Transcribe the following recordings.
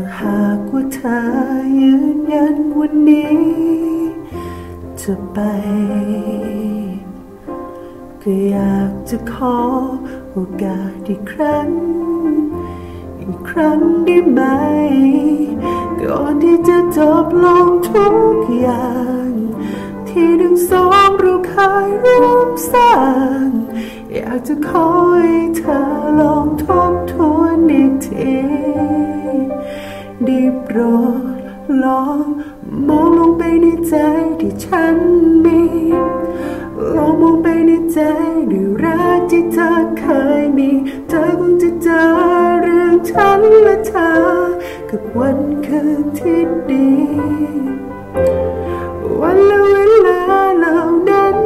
าหากว่าเธอยืนยันวันนี้ จะไป ก็อยากจะขอโอกาสอีกครั้ง อีกครั้งได้ไหม ก่อนที่จะจบลงทุกอย่าง ที่ทั้งสองเราเคยร่วมสร้าง อยากจะขอให้เธอลองทบ รดลองมองลงไปในใจที่ฉันมีลองมองไปในใจด้วยรักที่เธอเคยมี เธอคงจะเจอเรื่องฉันและเธอ กับวันคืนที่ดี วันและเวลาเหล่านั้น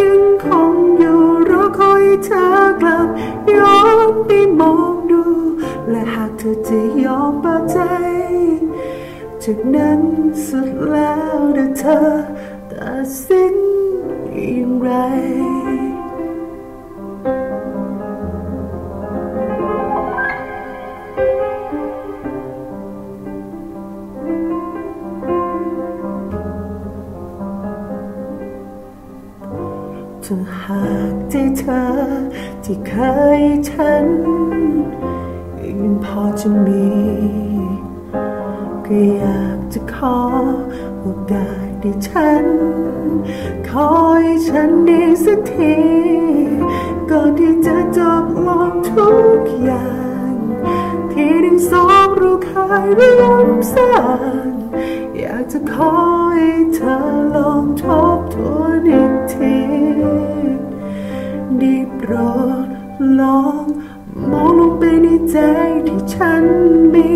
ยังคงอยู่รอคอยเธอกลับย้อนไปมองดู และหากเธอจะยอมเปิดใจ จากนั้นสุดแล้วเธอเธอตัดสินอย่างไรถ้าหากใจเธอที่เคยฉัน ยังพอจะมี ก็อยากจะขอโอกาสให้ฉัน ขอให้ฉันดีสักทีก่อนที่จะจบลงทุกอย่าง ที่ทั้งสองราเคยร่วมสางอยากจะขอให้เธอลองทบทวนอีกทีด้โปรดลองมองลงไป ใจที่ฉันมี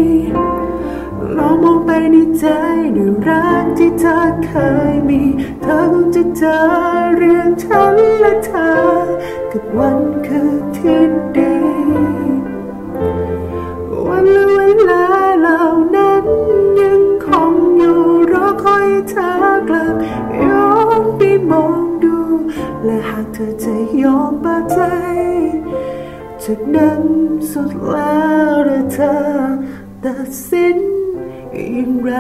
ลองมองไปในใจด้วยรักที่เธอเคยมี เธอคงจะเจอเรื่องฉันแจากนั้นสุดแล้วแต่เธอตัดสินอย่างไร